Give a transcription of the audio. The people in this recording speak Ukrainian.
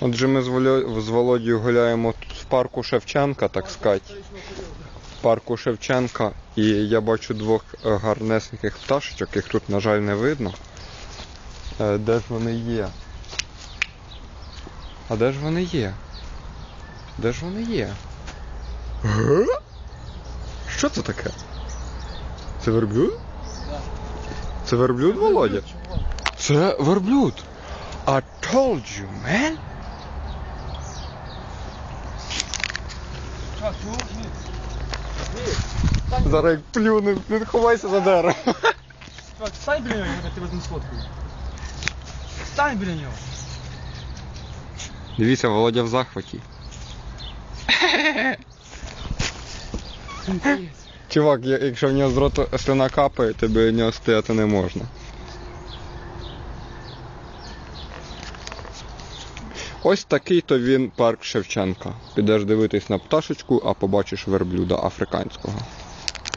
Отже, ми з, Воло... Володією гуляємо тут в парку Шевченка, так сказати. В парку Шевченка. І я бачу двох е, гарнесеньких пташечок, їх тут, на жаль, не видно. Е, Де ж вони є? А де ж вони є? Де ж вони є? Що це таке? Це верблюд? Це верблюд, Володя? Це верблюд. I told you, man. Зараз як плюне, не ховайся за дерево. Чувак, стань біля нього, я тебе не сфоткаю. Стань біля нього. Дивіться, Володя в захваті. Чувак, я- якщо в нього з роту слина капає, тобі нього стояти не можна. Ось такий то він парк Шевченка. Підеш дивитись на пташечку, а побачиш верблюда африканського.